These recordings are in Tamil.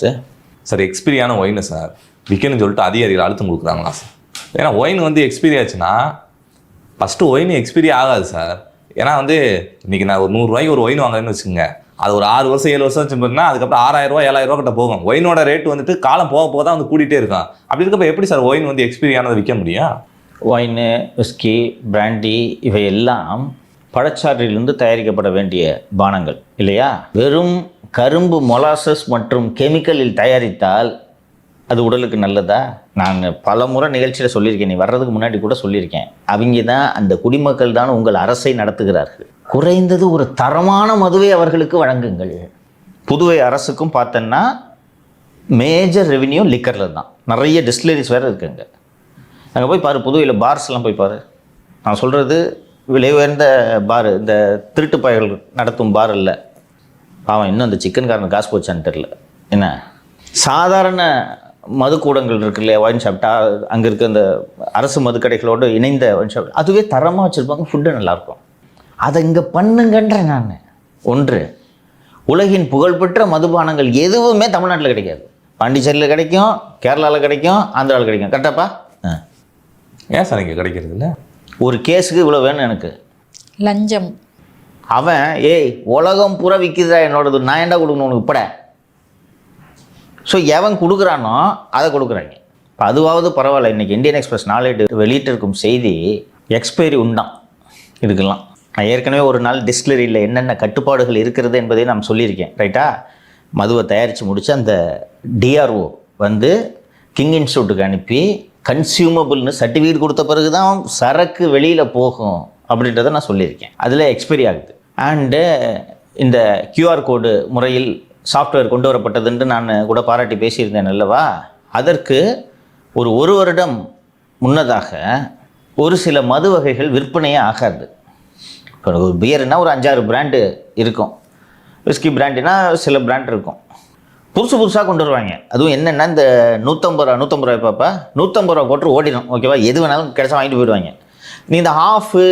சார். சார் எக்ஸ்பீரியான ஒயின் சார். விற்கணும்னு சொல்லிட்டு அதிகாரிகள் அழுத்தம் கொடுக்குறாங்களா சார். ஏன்னா ஒயின் வந்து எக்ஸ்பீரி ஆச்சுன்னா ஃபஸ்ட்டு ஒயின் எக்ஸ்பீரி ஆகாது சார். ஏன்னா வந்து இன்னைக்கு நான் ஒரு நூறுரூவாய்க்கு ஒரு ஒயின் வாங்குறேன்னு வச்சுக்கோங்க. அது ஒரு ஆறு வருஷம் ஏழு வருஷம் வச்சு பார்த்தீங்கன்னா அதுக்கப்புறம் ஏழாயிரம் ரூபா கிட்ட போகும். ஒயினோட ரேட் வந்துட்டு காலம் போக போக தான் வந்து கூட்டிகிட்டே இருக்கும். அப்படி இருக்கப்ப எப்படி சார் ஒயின் வந்து எக்ஸ்பீரி ஆனதை விற்க முடியும்? ஒயின் விஸ்கி பிராண்டி இவையெல்லாம் பழச்சாற்றிலிருந்து தயாரிக்கப்பட வேண்டிய பானங்கள் இல்லையா? வெறும் கரும்பு மொலாசஸ் மற்றும் கெமிக்கலில் தயாரித்தால் அது உடலுக்கு நல்லதா? நான் பல முறை நிகழ்ச்சியில் சொல்லியிருக்கேன். நீ வர்றதுக்கு முன்னாடி கூட சொல்லியிருக்கேன். அவங்க தான் அந்த குடிமக்கள் தான் உங்கள் அரசை நடத்துகிறார்கள். குறைந்தது ஒரு தரமான மதுவை அவர்களுக்கு வழங்குங்கள். புதுவை அரசுக்கும் பார்த்தோன்னா மேஜர் ரெவின்யூ லிக்கரில் தான். நிறைய டிஸ்டிலரிஸ் வேறு இருக்குங்க. அங்கே போய் பாரு புதுவையில் பார்ஸ்லாம் போய் பாரு. நான் சொல்கிறது விலை உயர்ந்த பார் இந்த திருட்டு பயல் நடத்தும் பார் இல்லை பாவம் இன்னும் அந்த சிக்கன்காரன் காசு போச்சான்னு தெரில என்ன? சாதாரண மதுக்கூடங்கள் இருக்கு இல்லையா? ஒயின் ஷாப்டா அங்கே இருக்க அந்த அரசு மதுக்கடைகளோடு இணைந்த ஒயின் ஷாப் அதுவே தரமாக வச்சுருப்பாங்க ஃபுட்டு நல்லாயிருக்கும் அதை இங்கே பண்ணுங்கன்றேன் நான். ஒன்று உலகின் புகழ்பெற்ற மதுபானங்கள் எதுவுமே தமிழ்நாட்டில் கிடைக்காது. பாண்டிச்சேரியில் கிடைக்கும் கேரளாவில் கிடைக்கும் ஆந்திராவில் கிடைக்கும். கரெக்டாப்பா ஆ. ஏன் சார் இங்கே கிடைக்கிறது இல்லை ஒரு கேஸுக்கு இவ்வளோ வேணும் எனக்கு. லஞ்சம். அவன் ஏய் உலகம் பூரா விற்கிதா என்னோடது. நான் என்ன கொடுக்கணும் உனக்கு? இப்பட. ஸோ எவன் கொடுக்குறானோ அதை கொடுக்குறாங்க. இப்போ அதுவாவது பரவாயில்ல. இன்றைக்கி இந்தியன் எக்ஸ்பிரஸ் நாளேடு வெளியிட்டிருக்கும் செய்தி எக்ஸ்பைரி உண்டாம். இதுக்கெல்லாம். நான் ஏற்கனவே ஒரு நாள் டிஸ்டிலரியில் என்னென்ன கட்டுப்பாடுகள் இருக்கிறது என்பதை நான் சொல்லியிருக்கேன். ரைட்டா மதுவை தயாரித்து முடித்து அந்த டிஆர்ஓ வந்து கிங் இன்ஸ்டியூட்டுக்கு அனுப்பி கன்சியூமபிள்னு சர்டிஃபிகேட் கொடுத்த பிறகு தான் சரக்கு வெளியில் போகும் அப்படின்றத நான் சொல்லியிருக்கேன். அதில் எக்ஸ்பைரி ஆகுது. அண்டு uh, இந்த கியூஆர் கோடு முறையில் சாஃப்ட்வேர் கொண்டு வரப்பட்டது என்று நான் கூட பாராட்டி பேசியிருந்தேன் அல்லவா? அதற்கு ஒரு ஒரு வருடம் முன்னதாக ஒரு சில மது வகைகள் விற்பனையே ஆகாது. இப்போ ஒரு பியர்னால் ஒரு அஞ்சாறு பிராண்டு இருக்கும். விஸ்கி பிராண்டுனா சில பிராண்ட் இருக்கும். புதுசு புதுசாக கொண்டு வருவாங்க. அதுவும் என்னென்னா இந்த நூற்றம்பது ரூபா நூற்றம்பது ரூபாய் பாப்பா. நூற்றம்பது ரூபா போட்டு ஓடிடும் ஓகேவா எது வேணாலும் கிடைச்சா வாங்கிட்டு போயிடுவாங்க. நீ இந்த ஆஃபு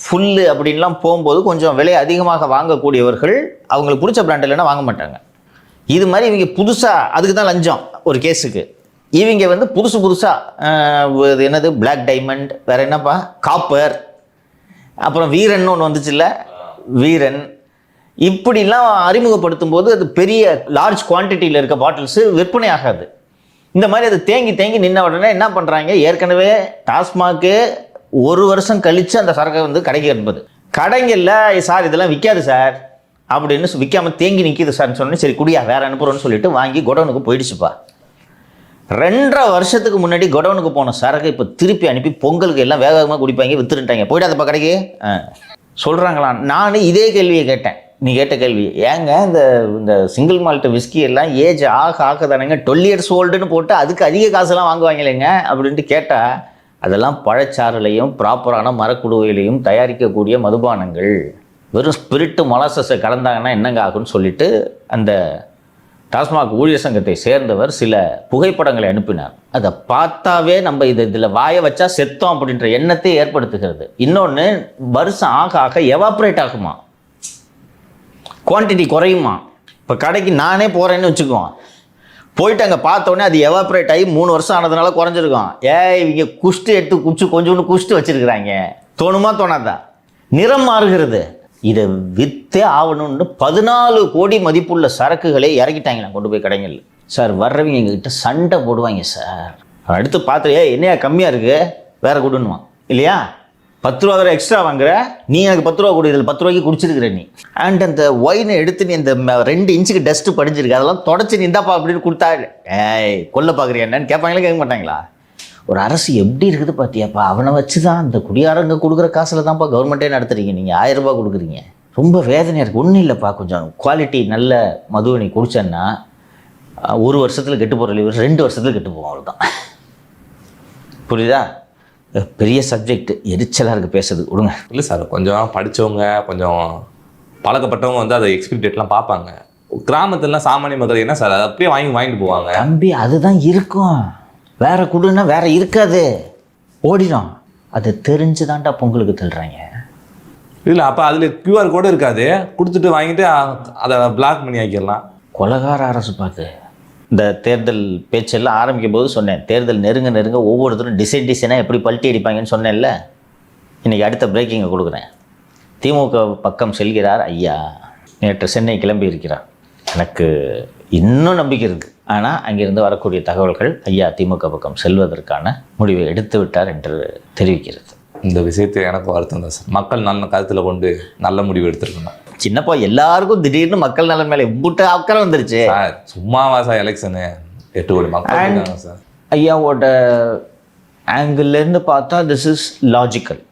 ஃபுல்லு அப்படின்லாம் போகும்போது கொஞ்சம் விலை அதிகமாக வாங்கக்கூடியவர்கள் அவங்களுக்கு பிடிச்ச பிராண்ட் இல்லைன்னா வாங்க மாட்டாங்க. இது மாதிரி இவங்க புதுசாக அதுக்கு தான் லஞ்சம் ஒரு கேஸுக்கு இவங்க வந்து புதுசு புதுசாக இது என்னது? பிளாக் டைமண்ட் வேறு என்னப்பா? காப்பர் அப்புறம் வீரன் ஒன்று வந்துச்சுல்ல வீரன். இப்படிலாம் அறிமுகப்படுத்தும் போது அது பெரிய லார்ஜ் குவான்டிட்டியில் இருக்க பாட்டில்ஸு விற்பனை ஆகாது. இந்த மாதிரி அது தேங்கி தேங்கி நின்ன உடனே என்ன பண்ணுறாங்க ஏற்கனவே டாஸ்மாக்கு ஒரு வருஷம் கழித்து அந்த சரக்கை வந்து கடைக்கு அனுப்புது கடைங்களில் சார் இதெல்லாம் விற்காது சார். அப்படின்னு சொ- விற்காம தேங்கி நிற்கிது சார்னு சொன்னேன் சரி குடியா வேறு அனுப்புகிறோன்னு சொல்லிட்டு வாங்கி குடோனுக்கு போயிடுச்சுப்பா. ரெண்டரை வருஷத்துக்கு முன்னாடி குடோனுக்கு போன சரக்கு இப்போ திருப்பி அனுப்பி பொங்கலுக்கு எல்லாம் வேக வேகமாக குடிப்பாங்க வித்துருட்டாங்க போயிடாதப்பா கடைக்கு. சொல்கிறாங்களா நான் இதே கேள்வியை கேட்டேன். நீ கேட்ட கேள்வி ஏங்க இந்த இந்த சிங்கிள் மால்ட்டு விஸ்கி எல்லாம் ஏஜ் ஆக ஆக தானேங்க டுவெல் இயர்ஸ் ஓல்டுன்னு போட்டு அதுக்கு அதிக காசுலாம் வாங்குவாங்க இல்லைங்க அப்படின்ட்டு கேட்டால் அதெல்லாம் பழச்சாறுலையும் ப்ராப்பரான மரக்குடுவையிலையும் தயாரிக்கக்கூடிய மதுபானங்கள். வெறும் ஸ்பிரிட்டு மொலாசஸை கலந்தாங்கன்னா என்னங்க ஆகும்னு சொல்லிட்டு அந்த டாஸ்மாக் ஊழியர் சங்கத்தை சேர்ந்தவர் சில புகைப்படங்களை அனுப்பினார். அதை பார்த்தாவே நம்ம இது இதில் வாயை வச்சா செத்தோம் அப்படின்ற எண்ணத்தை ஏற்படுத்துகிறது. இன்னொன்று வருஷம் ஆக ஆக எவாப்ரேட் ஆகுமா? குவான்டிட்டி குறையுமா? இப்போ கடைக்கு நானே போகிறேன்னு வச்சுக்குவோம் போயிட்டு அங்கே பார்த்தோன்னே அது எவாப்ரேட் ஆகி மூணு வருஷம் ஆனதுனால குறைஞ்சிருக்கும். ஏய் இவங்க குஷ்டு எடுத்து குச்சி கொஞ்சோண்டு குஷ்டு வச்சிருக்கிறாங்க. தோணுமா தோணாதா? நிறம் மாறுகிறது. இதை விற்றே ஆகணும்னு பதினாலு கோடி மதிப்புள்ள சரக்குகளை இறக்கிட்டாங்க நான் கொண்டு போய் கடைங்களில் சார் வர்றவங்க எங்ககிட்ட சண்டை போடுவாங்க சார். அடுத்து பார்த்து ஏய் என்னையா கம்மியாக இருக்குது வேற கொடுன்னுவான். இல்லையா? பத்து ரூபா வேறு எக்ஸ்ட்ரா வாங்குற நீ எனக்கு பத்து ரூபா கொடு இதில் பத்து ரூபாய்க்கு குடிச்சிருக்கிற நீ. அண்ட் அந்த ஒயினை எடுத்து நீ இந்த ம- ரெண்டு இன்ச்சுக்கு டஸ்ட்டு படிஞ்சிருக்கு அதெல்லாம் தொடச்சி நீ இந்தாப்பா அப்படின்னு கொடுத்தா ஏய் கொல்ல பார்க்குறியா என்னன்னு கேட்பாங்களே கேட்க மாட்டாங்களா? ஒரு அரசு எப்படி இருக்குது பார்த்தியாப்பா அவனை வச்சு தான் அந்த குடியாரங்க கொடுக்குற காசில் தான்ப்பா கவர்மெண்ட்டே நடத்துறீங்க. நீங்கள் ஆயிரம் ரூபாய் கொடுக்குறீங்க. ரொம்ப வேதனையாக இருக்குது ஒன்றும் இல்லைப்பா கொஞ்சம் குவாலிட்டி நல்ல மதுவை நீ குடிச்சேன்னா ஒரு வருஷத்தில் கெட்டு போகிற ரெண்டு வருஷத்தில் கெட்டு போவோம் அவ்வளோதான் புரியுதா? பெரிய சப்ஜெக்ட் எரிச்சலாக இருக்குது பேசுறது. விடுங்க. இல்லை சார் கொஞ்சம் படித்தவங்க கொஞ்சம் பழக்கப்பட்டவங்க வந்து அதை எக்ஸ்பிரி டேட்லாம் பார்ப்பாங்க. கிராமத்துலலாம் சாமானிய மக்கள் என்ன சார் அதை அப்படியே வாங்கி வாங்கிட்டு போவாங்க? தம்பி அதுதான் இருக்கும். வேற குடுன்னா வேற இருக்காது. ஓடிடும் அது தெரிஞ்சு தான்டா பொங்கலுக்கு தள்ளுறாங்க. இல்லை அப்போ அதில் கியூஆர் கோடு இருக்காது. கொடுத்துட்டு வாங்கிட்டு அதை பிளாக் பண்ணி ஆக்கிடலாம். கொலகார அரசு பார்த்து இந்த தேர்தல் பேச்செல்லாம் ஆரம்பிக்கும் போது சொன்னேன். தேர்தல் நெருங்க நெருங்க ஒவ்வொருத்தரும் டிசைன் டிசைனாக எப்படி பல்ட்டி அடிப்பாங்கன்னு சொன்னேன்ல. இன்றைக்கி அடுத்த பிரேக்கிங்கை கொடுக்குறேன். திமுக பக்கம் செல்கிறார் ஐயா. நேற்று சென்னை கிளம்பி இருக்கிறார். எனக்கு இன்னும் நம்பிக்கை இருக்குது ஆனால் அங்கிருந்து வரக்கூடிய தகவல்கள் ஐயா திமுக பக்கம் செல்வதற்கான முடிவை எடுத்து விட்டார் என்று தெரிவிக்கிறது. இந்த விஷயத்தை எனக்கு வருத்தம் தான் சார். மக்கள் நல்ல கருத்தில் கொண்டு நல்ல முடிவு எடுத்திருக்கணும். சின்னப்பா எல்லாருக்கும் திடீர்னு மக்கள் நலன் மேலே இம்புட்டு அக்கறை வந்துருச்சு. சும்மாவா சார் எலெக்ஷனு எட்டு கோடி மக்கள் சார். ஐயாவோட ஆங்கிள்லேருந்து பார்த்தா திஸ் இஸ் லாஜிக்கல்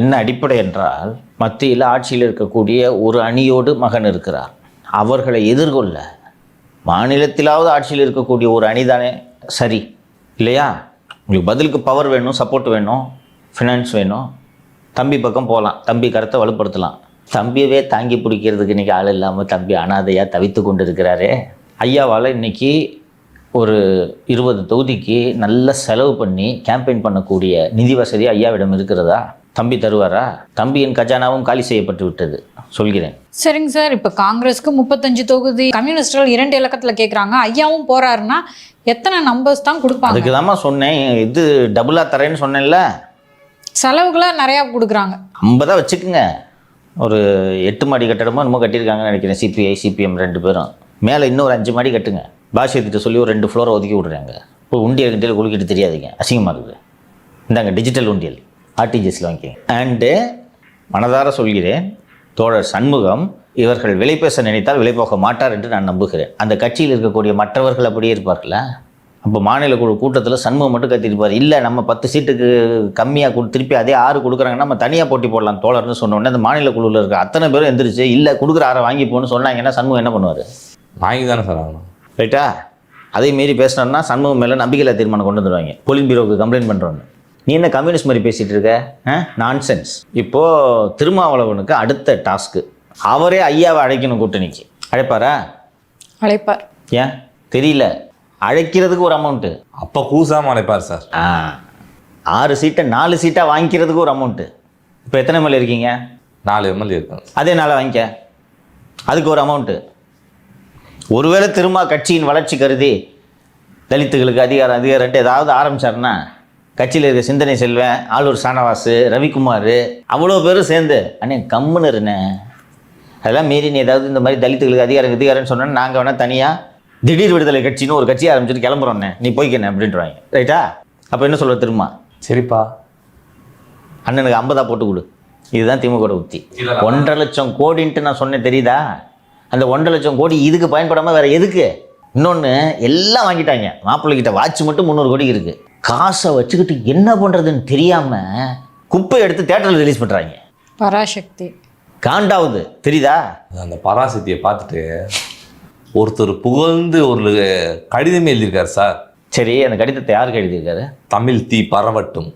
என்ன அடிப்படை என்றால் மத்தியில் ஆட்சியில் இருக்கக்கூடிய ஒரு அணியோடு மகன் இருக்கிறார். அவர்களை எதிர்கொள்ள மாநிலத்திலாவது ஆட்சியில் இருக்கக்கூடிய ஒரு அணி தானே சரி இல்லையா? உங்களுக்கு பதிலுக்கு பவர் வேணும் சப்போர்ட் வேணும் ஃபினான்ஸ் வேணும். தம்பி பக்கம் போகலாம் தம்பி கருத்தை வலுப்படுத்தலாம். தம்பியவே தாங்கி பிடிக்கிறதுக்கு இன்றைக்கி ஆள் இல்லாமல் தம்பி அனாதையாக தவித்து கொண்டு இருக்கிறாரே ஐயாவால் இன்னைக்கு ஒரு இருபது தொகுதிக்கு நல்ல செலவு பண்ணி கேம்பெயின் பண்ணக்கூடிய நிதி வசதி ஐயாவிடம் இருக்கிறதா? தம்பி தருவாரா? தம்பியின் கஜானாவும் காலி செய்யப்பட்டு விட்டது. சொல்கிறேன். சரிங்க சார் இப்போ காங்கிரஸ்க்கு முப்பத்தஞ்சு தொகுதி கம்யூனிஸ்டர்கள் இரண்டு இலக்கத்தில் கேட்குறாங்க ஐயாவும் போறாருன்னா எத்தனை நம்பர்ஸ் தான் கொடுப்பாங்க? அதுக்கு தாம்மா சொன்னேன். இது டபுளாக தரேன்னு சொன்னேன்ல. செலவுகளை நிறையா கொடுக்குறாங்க. ஐம்பதாக வச்சுக்குங்க. ஒரு எட்டு மாடி கட்டடமோ நம்ம கட்டியிருக்காங்கன்னு நினைக்கிறேன். சிபிஐ சிபிஎம் ரெண்டு பேரும். மேலே இன்னும் ஒரு அஞ்சு மாடி கட்டுங்க. பாஷியத்திட்ட சொல்லி ஒரு ரெண்டு ஃப்ளோரை ஒதுக்கி விட்றாங்க. இப்போ உண்டியல் கிண்டியல் குளிக்கிட்டு தெரியாதீங்க. அசிங்கமாக இருக்குது. இந்தாங்க டிஜிட்டல் உண்டியல். ஆர்டிஜிஎஸில் வாங்கிக்கங்க. அண்டு மனதார சொல்கிறேன் தோழர் சண்முகம் இவர்கள் விலை பேச நினைத்தால் விலை போக மாட்டார் என்று நான் நம்புகிறேன். அந்த கட்சியில் இருக்கக்கூடிய மற்றவர்கள் அப்படியே இருப்பார்களா? அப்போ மாநில குழு கூட்டத்தில் சண்முகம் மட்டும் கத்திருப்பார். இல்லை நம்ம பத்து சீட்டுக்கு கம்மியாக கொடு திருப்பி அதே ஆறு கொடுக்குறாங்கன்னா நம்ம தனியாக போட்டி போடலாம் தோழர்னு சொன்ன உடனே அந்த மாநில குழுவில் இருக்க அத்தனை பேரும் எந்திரிச்சு இல்லை கொடுக்குற ஆறை வாங்கி போன்னு சொன்னாங்கன்னா சண்முகம் என்ன பண்ணுவார்? வாங்கி தானே சார் ஆகணும். ரைட்டா? அதே மீறி பேசினோம்னா சண்முகம் மேலே நம்பிக்கையில்லா தீர்மானம் கொண்டு வந்துடுவாங்க போலிங் பீரோவுக்கு கம்ப்ளைண்ட் பண்ணுறோன்னு நீ என்ன கம்யூனிஸ்ட் மாதிரி பேசிகிட்டு இருக்க? நான்சென்ஸ். இப்போது திருமாவளவனுக்கு அடுத்த டாஸ்க்கு. அவரே ஐயாவை அழைக்கணும் கூட்டணிக்கு. அழைப்பாரா? அழைப்பார். ஏன்? தெரியல. அழைக்கிறதுக்கு ஒரு அமௌண்ட்டு அப்போ கூசாம அழைப்பார் சார். ஆ. ஆறு சீட்டை நாலு சீட்டாக வாங்கிக்கிறதுக்கு ஒரு அமௌண்ட்டு இப்போ எத்தனை மேலே இருக்கீங்க? நாலு எம்எல்ஏ இருக்காங்க அதே நாளை வாங்கிக்க. அதுக்கு ஒரு அமௌண்ட்டு ஒருவேளை திரும்ப கட்சியின் வளர்ச்சி கருதி தலித்துகளுக்கு அதிகாரம் அதிகாரம்ட்டு ஏதாவது ஆரம்பிச்சாருன்னா கட்சியில் இருக்க சிந்தனை செல்வன் ஆளூர் சானவாசு ரவிக்குமார் அவ்வளோ பேரும் சேர்ந்து அண்ணே கம்முன்னு இருண்ணே. அதெல்லாம் மீறி நீ ஏதாவது இந்த மாதிரி தலித்துகளுக்கு அதிகாரம் அதிகாரம்னு சொன்னா நாங்கள் வேணால் தனியாக திடீர் விடுதலை கட்சின்னு ஒரு கட்சி ஆரம்பிச்சுட்டு கிளம்புறோண்ணே நீ போய்க்கண்ணே அப்படின்றாங்க. ரைட்டா? அப்போ என்ன சொல்ற திரும்ப? சரிப்பா. அண்ணனுக்கு ஐம்பதா போட்டு கொடு. இதுதான் திமுக உத்தி. ஒன்றரை லட்சம் கோடின்ட்டு நான் சொன்னேன் தெரியுதா? அந்த ஒன்றரை லட்சம் கோடி இதுக்கு பயன்படாமல் வேற எதுக்கு? இன்னொன்று எல்லாம் வாங்கிட்டாங்க. மாப்பிள்ளைகிட்ட வாட்ச் மட்டும் முந்நூறு கோடி இருக்கு. காசை வச்சுக்கிட்டு என்ன பண்ணுறதுன்னு தெரியாமல் குப்பை எடுத்து தேட்டரில் ரிலீஸ் பண்ணுறாங்க பராசக்தி. காண்டாவுது தெரியுதா? அந்த பராசக்தியை பார்த்துட்டு ஒருத்தர் புகழ்ந்து ஒரு கடிதமே எழுதியிருக்காரு சார். சரி அந்த கடிதத்தை யாருக்கு எழுதியிருக்காரு? தமிழ் தீ பரவட்டும்.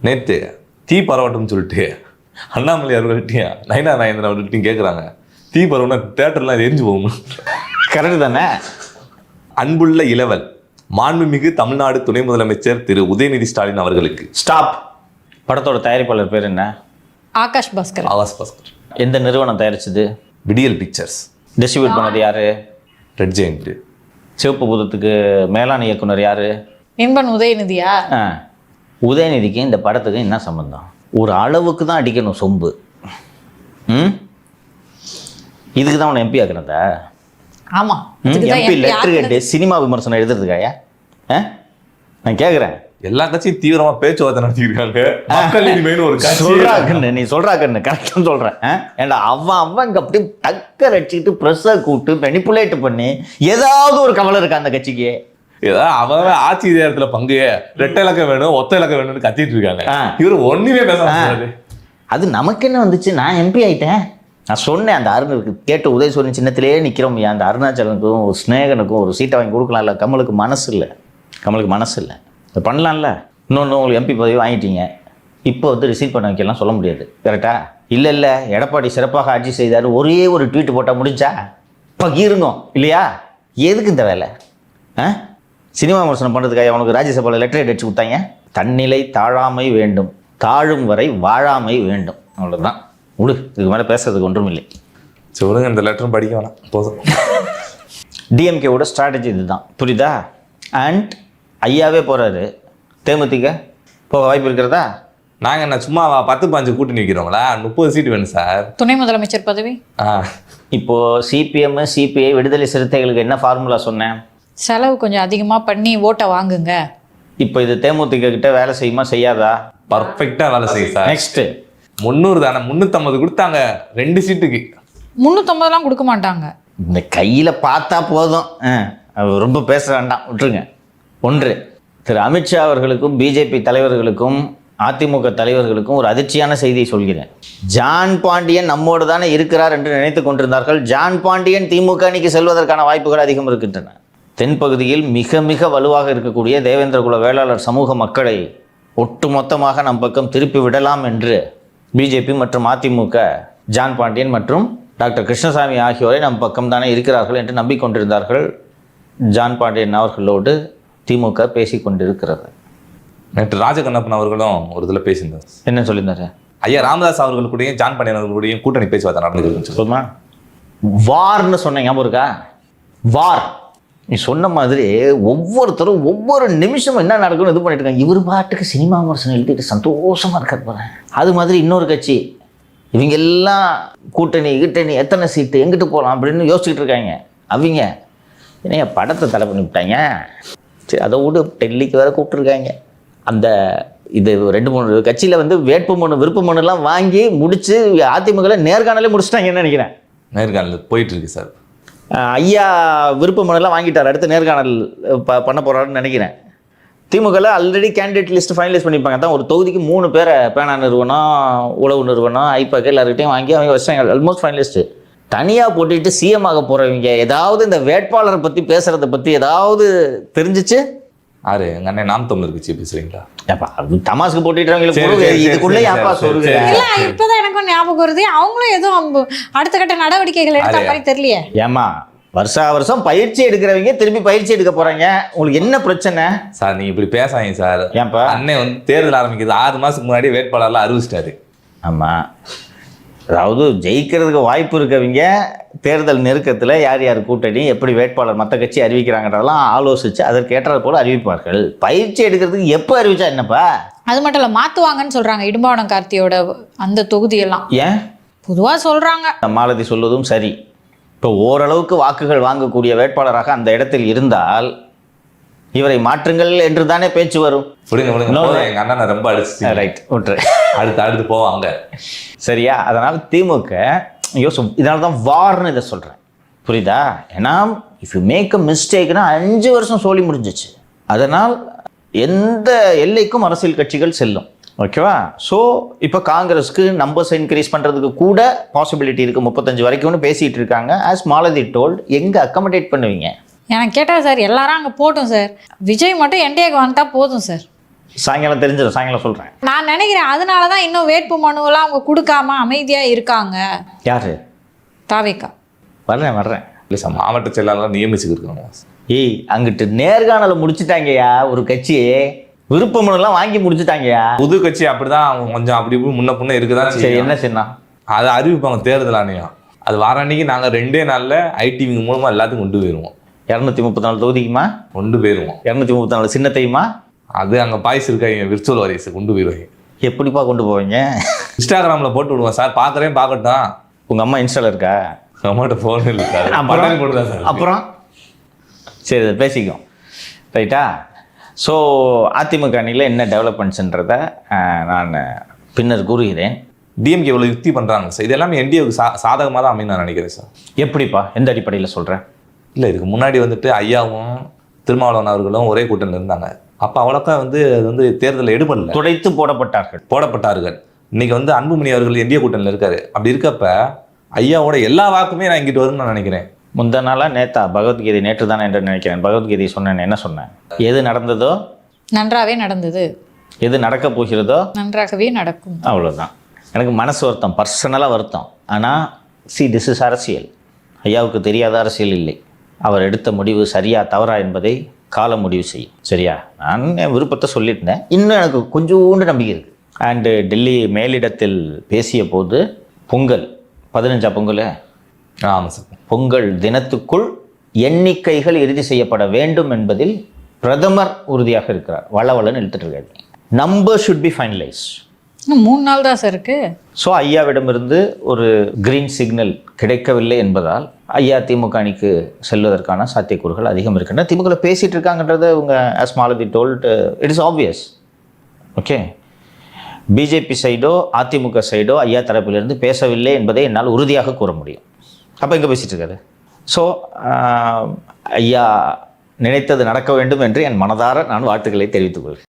நேத்து தீ பரவட்டும் சொல்லிட்டு அண்ணாமலை அவர்கள்ட்டையும் நயனா நாயந்திரன் அவர்கள்ட்டையும் கேட்குறாங்க தீ பரவனா தேட்டர்லாம் எரிஞ்சு போகும் கரெக்டு தானே? அன்புள்ள இளவல் மாண்புமிகு தமிழ்நாடு துணை முதலமைச்சர் திரு உதயநிதி ஸ்டாலின் அவர்களுக்கு. ஸ்டாப் படத்தோட தயாரிப்பாளர் பேர் என்ன? ஆகாஷ் பாஸ்கர். ஆகாஷ் பாஸ்கர். எந்த நிறுவனம் தயாரிச்சது? விடியல் பிக்சர்ஸ். டிஸ்ட்ரிபியூட் பண்ணது யாரு? ரெட் ஜெயிண்ட் சிவப்பு பூதத்துக்கு மேலாண் இயக்குனர் யாரு? இன்பன் உதயநிதியா? ஆ. உதயநிதிக்கு இந்த படத்துக்கு என்ன சம்பந்தம்? ஒரு அளவுக்கு தான் அடிக்கணும் சொம்பு. ம்? இதுக்கு தான் உன்னை எம்பி ஆக்குறதா ஆமா. இதுக்குதான் எம்பி MP லெட்டர். கேட்டு சினிமா விமர்சனம் எழுதுறதுக்காயா ஆ? நான் கேட்குறேன் எல்லா கட்சியும் தீவிரமா பேச்சுவார்த்தை நடத்திருக்காங்க மக்கள் இனிமேல் ஒரு கட்சி சொல்றா கண்ணு நீ சொல்றா கண்ணு கரெக்டாக சொல்கிறேன் ஏன்டா அவன் அவன் இங்கே அப்படியே டக்கர் அடிச்சுக்கிட்டு ப்ரெஸ்ஸை கூப்பிட்டு மெனிப்புலேட் பண்ணி ஏதாவது ஒரு கவலை இருக்கா அந்த கட்சிக்கு? ஏதாவது அவன் ஆட்சி அதிகாரத்துல பங்கு ரெட்டை இலக்கம் வேணும் ஒத்த இலக்கம் வேணும்னு கத்திட்டு இருக்காங்க. இவர் ஒண்ணுமே பேச. அது நமக்கு என்ன வந்துச்சு? நான் எம்பி ஆயிட்டேன். நான் சொன்னேன் அந்த அருணுக்கு கேட்டு உதயசூரியன் சின்னத்திலேயே நிற்கிறோம் அந்த அருணாச்சலனுக்கும் ஒரு ஸ்நேகனுக்கும் ஒரு சீட்டை வாங்கி கொடுக்கலாம்ல. கமலுக்கு மனசு இல்லை. கமலுக்கு மனசு இல்லை. அது பண்ணலாம்ல. இன்னொன்று உங்களுக்கு எம்பி பதவி வாங்கிட்டீங்க. இப்போ வந்து ரிசீவ் பண்ண வைக்கலாம் சொல்ல முடியாது. கரெக்டா இல்லை இல்லை. எடப்பாடி சிறப்பாக ஆட்சி செய்தார். ஒரே ஒரு ட்வீட் போட்டால் முடிஞ்சா? பகிருங்க இல்லையா? எதுக்கு இந்த வேலை? ஆ? சினிமா விமர்சனம் பண்ணுறதுக்காக அவனுக்கு ராஜ்யசபாவில் லெட்டர் அடிச்சு கொடுத்தாங்க. தன்னிலை தாழாமை வேண்டும். தாழும் வரை வாழாமை வேண்டும். அவ்வளோதான் விடு. இதுக்கு மேலே பேசுறதுக்கு ஒன்றும் இல்லை. சரி விடுங்க. இந்த லெட்டரும் படிக்க வேணாம். போதும். டிஎம்கேவோட ஸ்ட்ராட்டஜி இதுதான். புரியுதா? அண்ட் ஐயாவே போகிறாரு தேமுதிக போக வாய்ப்பு இருக்கிறதா? நாங்கள் என்ன சும்மா பத்து பாஞ்சு கூட்டணி வைக்கிறோங்களா முப்பது சீட்டு வேணும் சார். துணை முதலமைச்சர் பதவி? ஆ. இப்போது சிபிஎம் சிபிஐ விடுதலை சிறுத்தைகளுக்கு என்ன ஃபார்முலா சொன்னேன்? செலவு கொஞ்சம் அதிகமாக பண்ணி ஓட்டை வாங்குங்க. இப்போ இது தேமுதிக கிட்ட வேலை செய்யுமா செய்யாதா? பர்ஃபெக்டாக வேலை செய்யும் சார். நெக்ஸ்ட்டு முந்நூறு தானே முந்நூற்றம்பது கொடுத்தாங்க ரெண்டு சீட்டுக்கு. முந்நூற்றம்பதுலாம் கொடுக்க மாட்டாங்க. இந்த கையில் பார்த்தா போதும். ஆ, ரொம்ப பேச வேண்டாம் விட்டுருங்க. ஒன்று திரு அமித்ஷா அவர்களுக்கும் பிஜேபி தலைவர்களுக்கும் அதிமுக தலைவர்களுக்கும் ஒரு அதிர்ச்சியான செய்தியை சொல்கிறேன். ஜான் பாண்டியன் நம்மோடு தானே இருக்கிறார் என்று நினைத்து கொண்டிருந்தார்கள். ஜான் பாண்டியன் திமுக அணிக்கு செல்வதற்கான வாய்ப்புகள் அதிகம் இருக்கின்றன. தென்பகுதியில் மிக மிக வலுவாக இருக்கக்கூடிய தேவேந்திரகுல வேளாளர் சமூக மக்களை ஒட்டுமொத்தமாக நம் பக்கம் திருப்பி விடலாம் என்று பிஜேபி மற்றும் அதிமுக ஜான் பாண்டியன் மற்றும் டாக்டர் கிருஷ்ணசாமி ஆகியோரை நம் பக்கம் தானே இருக்கிறார்கள் என்று நம்பிக்கொண்டிருந்தார்கள். ஜான் பாண்டியன் அவர்களோடு திமுக பேசிக் கொண்டிருக்கிறது. நேற்று ராஜகண்ணப்பன் அவர்களும் ஒரு இதில் பேசியிருந்தார். என்ன சொல்லியிருந்தாரு? ஐயா ராமதாஸ் அவர்கள் கூடயும் ஜான் பாண்டியன் அவர்கள் கூடயும் கூட்டணி பேச்சுவார்த்தை நடந்துருக்கு சொல்லுமா? வார்னு சொன்ன ஞாபகம் இருக்கா? வார். நீ சொன்ன மாதிரி ஒவ்வொருத்தரும் ஒவ்வொரு நிமிஷமும் என்ன நடக்கும்னு இது பண்ணிட்டு இருக்காங்க. இவர் பாட்டுக்கு சினிமா விமர்சனம் எழுதிட்டு சந்தோஷமா இருக்கார் போறேன் அது மாதிரி இன்னொரு கட்சி. இவங்க எல்லாம் கூட்டணி கிட்டணி எத்தனை சீட்டு எங்கிட்டு போகலாம் அப்படின்னு யோசிச்சுட்டு இருக்காங்க. அவங்க. என்னைய படத்தை தடை பண்ணி விட்டாங்க. சரி அதை விட. டெல்லிக்கு வேற கூப்பிட்டுருக்காங்க. அந்த இது ரெண்டு மூணு கட்சியில் வந்து வேட்பு மனு விருப்ப மனுலாம் வாங்கி முடிச்சு அதிமுக நேர்காணலே முடிச்சிட்டாங்கன்னு நினைக்கிறேன். நேர்காணல் போயிட்டு இருக்கு சார் ஐயா விருப்ப மனுலாம் வாங்கிட்டார். அடுத்து நேர்காணல் ப பண்ண போகிறாருன்னு நினைக்கிறேன். திமுகவில் ஆல்ரெடி கேண்டிடேட் லிஸ்ட் ஃபைனலைஸ் பண்ணிப்பாங்க. தான் ஒரு தொகுதிக்கு மூணு பேரை பேனா நிறுவனம் உழவு நிறுவனம் ஐபாக் எல்லாருக்கிட்டையும் வாங்கி அவங்க வச்சாங்க ஆல்மோஸ்ட் ஃபைனலிஸ்ட்டு தனியாக போட்டுட்டு சிஎம் ஆக போகிறவங்க ஏதாவது இந்த வேட்பாளரை பற்றி பேசுகிறத பற்றி ஏதாவது தெரிஞ்சிச்சு? ஆறு எங்கள் அண்ணன் நாம் தமிழர் கட்சி பேசுறீங்களா? ஏப்பா. சரி, சரி, இதுக்குள்ளே ஏப்பா சொல்லுங்க. இல்ல இப்பதான் எனக்கும் ஞாபகம் வருது. அவங்களும் எதுவும் அடுத்த கட்ட நடவடிக்கைகள் எடுத்த மாதிரி தெரியலையே. ஏமா வருஷா வருஷம் பயிற்சி எடுக்கிறவங்க திரும்பி பயிற்சி எடுக்க போறாங்க. உங்களுக்கு என்ன பிரச்சனை? சார் நீங்க இப்படி பேசாதீங்க சார். ஏன்பா? அண்ணன் வந்து தேர்தல் ஆரம்பிக்குது ஆறு மாசத்துக்கு முன்னாடி வேட்பாளர்லாம் அறிவிச்சிட்டாரு. ஆமாம் அதாவது ஜெயிக்கிறதுக்கு வாய்ப்பு இருக்கவங்க தேர்தல் நெருக்கத்தில் யார் யார் கூட்டணி எப்படி வேட்பாளர் மற்ற கட்சி அறிவிக்கிறாங்கன்றதெல்லாம் ஆலோசித்து அதற்கு ஏற்றாற் போல அறிவிப்பார்கள். பயிற்சி எடுக்கிறதுக்கு எப்போ அறிவிச்சா என்னப்பா? அது மட்டும் இல்ல மாத்துவாங்கன்னு சொல்றாங்க இடும்பாவனம் கார்த்தியோட அந்த தொகுதியெல்லாம். ஏன்? பொதுவா சொல்றாங்க. மாலதி சொல்வதும் சரி. இப்போ ஓரளவுக்கு வாக்குகள் வாங்கக்கூடிய வேட்பாளராக அந்த இடத்தில் இருந்தால் இவரை மாற்றுங்கள் என்று தானே பேச்சு வரும். விடுங்க விடுங்க No, போதும், no. எங்க அண்ணனை ரொம்ப அடிச்சு ரைட் விட்டுரு அடுத்து அடுத்து போவாங்க. சரியா? அதனால் திமுக யோசம் இதனால தான் வார்னு இதை சொல்கிறேன் புரியுதா? ஏன்னா இஃப் யூ மேக் அ மிஸ்டேக்னா அஞ்சு வருஷம் சோழி முடிஞ்சிச்சு. அதனால் எந்த எல்லைக்கும் அரசியல் கட்சிகள் செல்லும். ஓகேவா ஸோ இப்போ காங்கிரஸ்க்கு நம்பர்ஸ் இன்க்ரீஸ் பண்ணுறதுக்கு கூட பாசிபிலிட்டி இருக்குது முப்பத்தஞ்சு வரைக்கும்னு பேசிகிட்டு இருக்காங்க. ஆஸ் மாலதி டோல்ட் எங்கே அக்கமடேட் பண்ணுவீங்க? எனக்கு கேட்டா சார் எல்லாரும் அங்க போட்டும் சார். விஜய் மட்டும் என்டிஏக்கு வந்துட்டா போதும் சார். சாயங்காலம் தெரிஞ்சிடும் சாயங்காலம் சொல்கிறேன் நான் நினைக்கிறேன் அதனால தான் இன்னும் வேட்பு மனுவெல்லாம் அவங்க கொடுக்காம அமைதியா இருக்காங்க. யார்? தாவேக்கா. வர்றேன் வர்றேன். இல்லை சார் மாவட்ட செயலாளர் நியமிச்சுக்கிருக்காங்க ஏய் அங்கிட்டு நேர்காணலை முடிச்சிட்டாங்கய்யா ஒரு கட்சி விருப்பமனுலாம் வாங்கி முடிச்சிட்டாங்கய்யா புது கட்சி அப்படிதான் அவங்க கொஞ்சம் அப்படி இப்படி முன்ன பின்ன இருக்குதான் சரி என்ன சின்ன அதை அறிவிப்பாங்க தேர்தல் ஆணையம். அது வர அன்னைக்கு நாங்கள் ரெண்டே நாளில் ஐடிவிங்க மூலமாக எல்லாத்துக்கும் கொண்டு போயிடுவோம் இரநூத்தி முப்பத்தி நாலு தொகுதிக்குமா? கொண்டு போயிடுவோம் இரநூத்தி முப்பத்தி நாலு சின்னத்தையுமா? அது அங்கே பாய்ஸ் இருக்காங்க விர்ச்சுவல் வாரியஸ் கொண்டு போயிடுவாங்க எப்படிப்பா கொண்டு போவீங்க? இன்ஸ்டாகிராமில் போட்டு விடுவோம் சார் பார்க்குறேன் பார்க்கட்டும். உங்கள் அம்மா இன்ஸ்டால இருக்கா? அம்மாட்ட ஃபோன் இல்லை சார். பட்டன் போட்டு தான் சார் அப்புறம்? சரி இதை பேசிக்கும் ரைட்டா? ஸோ அதிமுக அணியில் என்ன டெவலப்மெண்ட்ஸ்ன்றத நான் பின்னர் கூறுகிறேன். டிஎம்கே இவ்வளோ யுக்தி பண்ணுறாங்க சார். இது எல்லாமே என்டிஏவுக்கு சா சாதகமாக தான் அமையும் நான் நினைக்கிறேன் சார். எப்படிப்பா? எந்த அடிப்படையில் சொல்கிறேன் இல்லை இதுக்கு முன்னாடி வந்துட்டு ஐயாவும் திருமாவளவன் அவர்களும் ஒரே கூட்டணியில் இருந்தாங்க. அப்போ அவ்வளோக்கா வந்து அது வந்து தேர்தலில் எடுபடல. துடைத்து போடப்பட்டார்கள். போடப்பட்டார்கள். இன்னைக்கு வந்து அன்புமணி அவர்கள் இந்திய கூட்டணியில் இருக்காரு. அப்படி இருக்கப்ப ஐயாவோட எல்லா வாக்குமே நான் இங்கிட்டு வரும்னு நான் நினைக்கிறேன். முந்தா நாளாக நேத்தா பகவத்கீதை நேற்று தானே என்று நினைக்கிறேன். பகவத்கீதை சொன்னேன் என்ன சொன்னேன்? எது நடந்ததோ? நன்றாவே நடந்தது. எது நடக்க போகிறதோ? நன்றாகவே நடக்கும். அவ்வளோதான் எனக்கு மனசு வருத்தம் பர்சனலாக வருத்தம். ஆனால் சி திஸ் இஸ் அரசியல். ஐயாவுக்கு தெரியாத அரசியல் இல்லை. அவர் எடுத்த முடிவு சரியா தவறா என்பதை காலம் முடிவு செய்யும். சரியா? நான் என் விருப்பத்தை சொல்லியிருந்தேன். இன்னும் எனக்கு கொஞ்சோண்டு நம்பிக்கை இருக்குது அண்டு டெல்லி மேலிடத்தில் பேசிய போது பொங்கல். பதினஞ்சா பொங்கல்? ஆமாம் சார். பொங்கல் தினத்துக்குள் எண்ணிக்கைகள் இறுதி செய்யப்பட வேண்டும் என்பதில் பிரதமர் உறுதியாக இருக்கிறார். வளவளன்னு இழுத்துட்டு இருக்காரு. நம்பர் ஷுட் பி ஃபைனலைஸ் மூணு நாள் தான் சார் இருக்கு. ஸோ ஐயாவிடமிருந்து ஒரு கிரீன் சிக்னல் கிடைக்கவில்லை என்பதால் ஐயா திமுக அணிக்கு செல்வதற்கான சாத்தியக்கூறுகள் அதிகம் இருக்கின்றன. திமுக பேசிகிட்டு இருக்காங்கன்றது இவங்க as Malathi told it is obvious okay BJP சைடோ AIADMK சைடோ ஐயா தரப்பிலிருந்து பேசவில்லை என்பதை என்னால் உறுதியாக கூற முடியும். அப்போ எங்கே பேசிகிட்டு இருக்காரு? ஸோ ஐயா நினைத்தது நடக்க வேண்டும் என்று என் மனதார நான் வாழ்த்துக்களை தெரிவித்துக் கொள்கிறேன்.